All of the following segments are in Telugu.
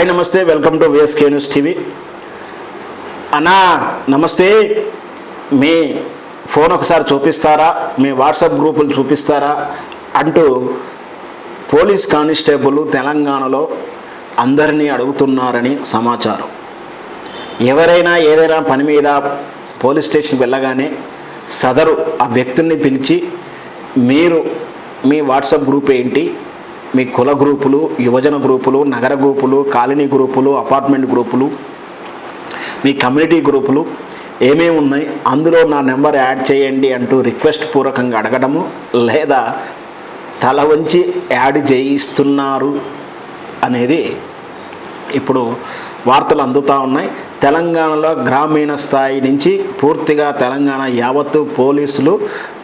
హాయ్ నమస్తే welcome to VSK news TV అన్నా నమస్తే. మీ ఫోన్ ఒకసారి చూపిస్తారా? మీ వాట్సాప్ గ్రూపులు చూపిస్తారా? అంటూ పోలీస్ కానిస్టేబుల్ తెలంగాణలో అందరినీ అడుగుతున్నారని సమాచారం. ఎవరైనా ఏదైనా పని మీద పోలీస్ స్టేషన్కి వెళ్ళగానే సదరు ఆ వ్యక్తుల్ని పిలిచి మీరు మీ వాట్సాప్ గ్రూప్ ఏంటి? మీ కుల గ్రూపులు యువజన గ్రూపులు నగర గ్రూపులు కాలనీ గ్రూపులు అపార్ట్మెంట్ గ్రూపులు మీ కమ్యూనిటీ గ్రూపులు ఏమేమి ఉన్నాయి అందులో నా నెంబర్ యాడ్ చేయండి అంటూ రిక్వెస్ట్ పూర్వకంగా అడగడము లేదా తల వంచి యాడ్ చేయిస్తున్నారు అనేది ఇప్పుడు వార్తలు అందుతూ ఉన్నాయి. తెలంగాణలో గ్రామీణ స్థాయి నుంచి పూర్తిగా తెలంగాణ యావత్తు పోలీసులు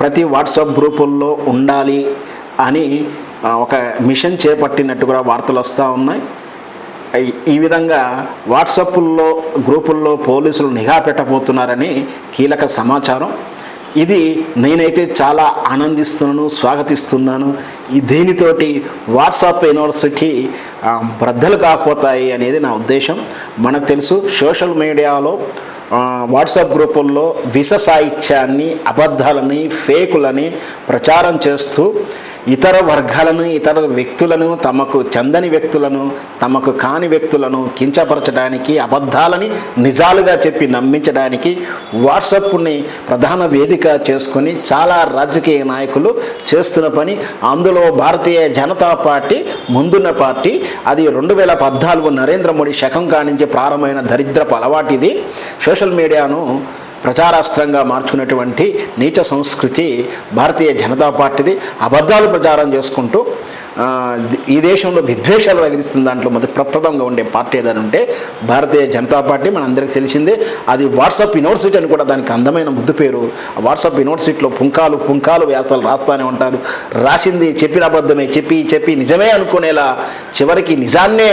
ప్రతి వాట్సాప్ గ్రూపుల్లో ఉండాలి అని ఒక మిషన్ చేపట్టినట్టు కూడా వార్తలు వస్తూ ఉన్నాయి. ఈ- విధంగా వాట్సాప్ల్లో గ్రూపుల్లో పోలీసులు నిఘా పెట్టబోతున్నారని కీలక సమాచారం. ఇది నేనైతే చాలా ఆనందిస్తున్నాను స్వాగతిస్తున్నాను. ఈ దీనితోటి వాట్సాప్ యూనివర్సిటీ బ్రద్దలు కాకపోతాయి అనేది నా ఉద్దేశం. మనకు తెలుసు సోషల్ మీడియాలో వాట్సాప్ గ్రూపుల్లో విష సాహిత్యాన్ని అబద్ధాలని ఫేకులని ప్రచారం చేస్తూ ఇతర వర్గాలను ఇతర వ్యక్తులను తమకు చందని వ్యక్తులను తమకు కాని వ్యక్తులను కించపరచడానికి అబద్ధాలని నిజాలుగా చెప్పి నమ్మించడానికి వాట్సప్ని ప్రధాన వేదిక చేసుకొని చాలా రాజకీయ నాయకులు చేస్తున్న పని. అందులో భారతీయ జనతా పార్టీ ముందున్న పార్టీ. అది రెండు వేల పద్నాలుగు నరేంద్ర మోడీ శకం కానించి ప్రారంభమైన దరిద్రపు అలవాటిది సోషల్ మీడియాను ప్రచారాస్త్రంగా మార్చుకున్నటువంటి నీచ సంస్కృతి భారతీయ జనతా పార్టీది. అబద్ధాలు ప్రచారం చేసుకుంటూ ఈ దేశంలో విద్వేషాలు రగిలిస్తున్న దాంట్లో మొదటి ప్రప్రదంగా ఉండే పార్టీ ఏదైనా ఉంటే భారతీయ జనతా పార్టీ మనందరికీ తెలిసిందే. అది వాట్సాప్ యూనివర్సిటీ అని కూడా దానికి అందమైన ముద్దు పేరు. ఆ వాట్సాప్ యూనివర్సిటీలో పుంకాలు పుంకాలు వ్యాసాలు రాస్తానే ఉంటారు. రాసింది చెప్పిన అబద్ధమే చెప్పి చెప్పి నిజమే అనుకునేలా చివరికి నిజాన్నే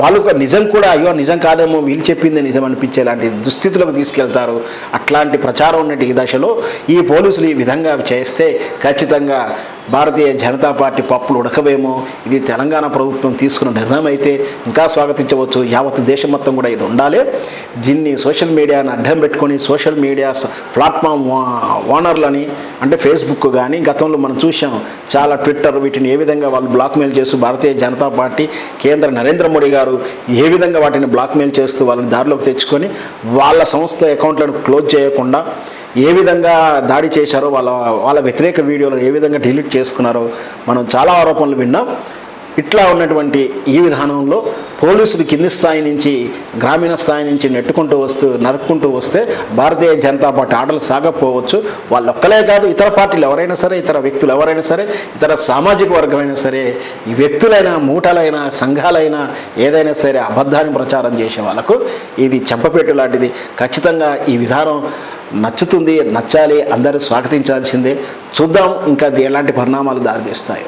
వాళ్ళు నిజం కూడా అయ్యో నిజం కాదేమో వీళ్ళు చెప్పింది నిజం అనిపించేలాంటి దుస్థితులకు తీసుకెళ్తారు. అట్లాంటి ప్రచారం ఉన్నట్టు ఈ దశలో ఈ పోలీసులు ఈ విధంగా చేస్తే ఖచ్చితంగా భారతీయ జనతా పార్టీ పప్పులు ఉడకవేమో ఇది తెలంగాణ ప్రభుత్వం తీసుకున్న నిర్ణయం అయితే ఇంకా స్వాగతించవచ్చు. యావత్ దేశం మొత్తం కూడా ఇది ఉండాలి. దీన్ని సోషల్ మీడియాని అడ్డం పెట్టుకొని సోషల్ మీడియా ప్లాట్ఫామ్ ఓనర్లని అంటే ఫేస్బుక్ కానీ గతంలో మనం చూసాం చాలా ట్విట్టర్ వీటిని ఏ విధంగా వాళ్ళు బ్లాక్మెయిల్ చేస్తూ భారతీయ జనతా పార్టీ కేంద్ర నరేంద్ర మోడీ గారు ఏ విధంగా వాటిని బ్లాక్మెయిల్ చేస్తూ వాళ్ళని దారిలోకి తెచ్చుకొని వాళ్ళ సంస్థ అకౌంట్లను క్లోజ్ చేయకుండా ఏ విధంగా దాడి చేశారో వాళ్ళ వాళ్ళ వ్యతిరేక వీడియోలు ఏ విధంగా డిలీట్ చేసుకున్నారో మనం చాలా ఆరోపణలు విన్నాం. ఇట్లా ఉన్నటువంటి ఈ విధానంలో పోలీసులు కింది స్థాయి నుంచి గ్రామీణ స్థాయి నుంచి నెట్టుకుంటూ వస్తూ నరుక్కుంటూ వస్తే భారతీయ జనతా పార్టీ ఆటలు సాగకపోవచ్చు. వాళ్ళు ఒక్కలే కాదు ఇతర పార్టీలు ఎవరైనా సరే ఇతర వ్యక్తులు ఎవరైనా సరే ఇతర సామాజిక వర్గమైనా సరే వ్యక్తులైనా మూటలైనా సంఘాలైనా ఏదైనా సరే అబద్ధాన్ని ప్రచారం చేసే వాళ్ళకు ఇది చెంపపేటు లాంటిది. ఖచ్చితంగా ఈ విధానం నచ్చుతుంది నచ్చాలి అందరూ స్వాగతించాల్సిందే. చూద్దాం ఇంకా అది ఎలాంటి పరిణామాలు దారితీస్తాయి.